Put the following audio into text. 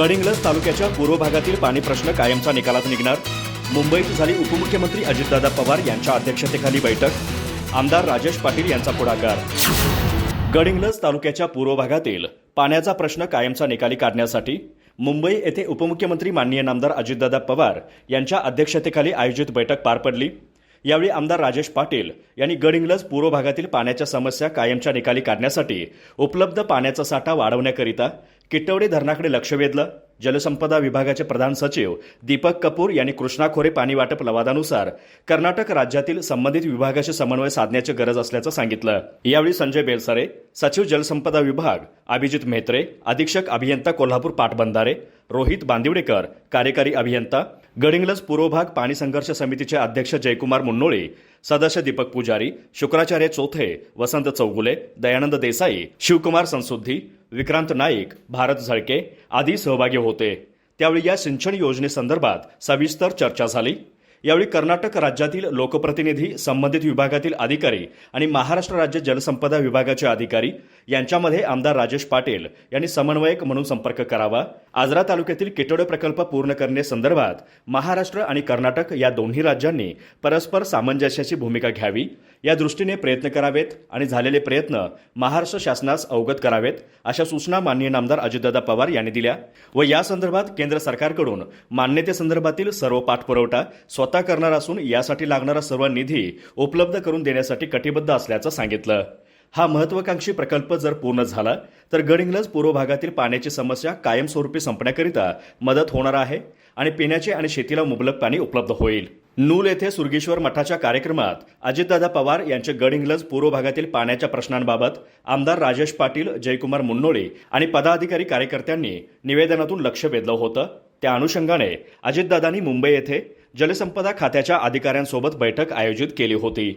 गडिंग्लज तालुक्याच्या पूर्व भागातील पाणी प्रश्न कायमचा निकालात निघणार. मुंबईत झाली उपमुख्यमंत्री अजितदादा पवार यांच्या अध्यक्षतेखाली बैठक. आमदार राजेश पाटील यांचा पुढाकार. गडिंग्लज तालुक्याच्या पूर्व भागातील पाण्याचा प्रश्न कायमचा निकाली काढण्यासाठी मुंबई येथे उपमुख्यमंत्री माननीय नामदार अजितदादा पवार यांच्या अध्यक्षतेखाली आयोजित बैठक पार पडली. यावेळी आमदार राजेश पाटील यांनी गडिंग्लज पूर्व भागातील पाण्याच्या समस्या कायमच्या निकाली काढण्यासाठी उपलब्ध पाण्याचा साठा वाढवण्याकरिता किटवडे धरणाकडे लक्ष वेधलं. जलसंपदा विभागाचे प्रधान सचिव दीपक कपूर यांनी कृष्णा खोरे पाणी वाटप लवादानुसार कर्नाटक राज्यातील संबंधित विभागाशी समन्वय साधण्याची गरज असल्याचं सांगितलं. यावेळी संजय बेलसरे सचिव जलसंपदा विभाग अभिजित म्हेत्रे अधीक्षक अभियंता कोल्हापूर पाटबंधारे रोहित बांदिवडेकर कार्यकारी अभियंता गडिंग्लज पूर्वभाग पाणी संघर्ष समितीचे अध्यक्ष जयकुमार मुन्नोळे सदस्य दीपक पुजारी शुक्राचार्य चौथे वसंत चौगुले दयानंद देसाई शिवकुमार संसुद्धी विक्रांत नाईक भारत झळके आदी सहभागी होते. त्यावेळी या सिंचन योजनेसंदर्भात सविस्तर चर्चा झाली. यावेळी कर्नाटक राज्यातील लोकप्रतिनिधी संबंधित विभागातील अधिकारी आणि महाराष्ट्र राज्य जलसंपदा विभागाचे अधिकारी यांच्यामध्ये आमदार राजेश पाटील यांनी समन्वयक म्हणून संपर्क करावा. आजरा तालुक्यातील किटोडे प्रकल्प पूर्ण करण्यासंदर्भात महाराष्ट्र आणि कर्नाटक या दोन्ही राज्यांनी परस्पर सामंजस्याची भूमिका घ्यावी. या दृष्टीने प्रयत्न करावेत आणि झालेले प्रयत्न महाराष्ट्र शासनास अवगत करावेत अशा सूचना माननीय नामदार अजितदादा पवार यांनी दिल्या व या संदर्भात केंद्र सरकारकडून मान्यतेसंदर्भातील सर्व पाठपुरवठा स्वतः करणार असून यासाठी लागणारा सर्व निधी उपलब्ध करून देण्यासाठी कटिबद्ध असल्याचं सांगितलं. हा महत्वाकांक्षी प्रकल्प जर पूर्ण झाला तर गडिंग्लज पूर्व भागातील पाण्याची समस्या कायमस्वरूपी संपण्याकरिता मदत होणार आहे आणि पिण्याचे आणि शेतीला मुबलक पाणी उपलब्ध होईल. नूल येथे सुर्गेश्वर मठाच्या कार्यक्रमात अजितदादा पवार यांचे गडिंग्लज पूर्व भागातील पाण्याच्या प्रश्नांबाबत आमदार राजेश पाटील जयकुमार मुन्नोळे आणि पदाधिकारी कार्यकर्त्यांनी निवेदनातून लक्ष वेधलं होतं. त्या अनुषंगाने अजितदादांनी मुंबई येथे जलसंपदा खात्याच्या अधिकाऱ्यांसोबत बैठक आयोजित केली होती.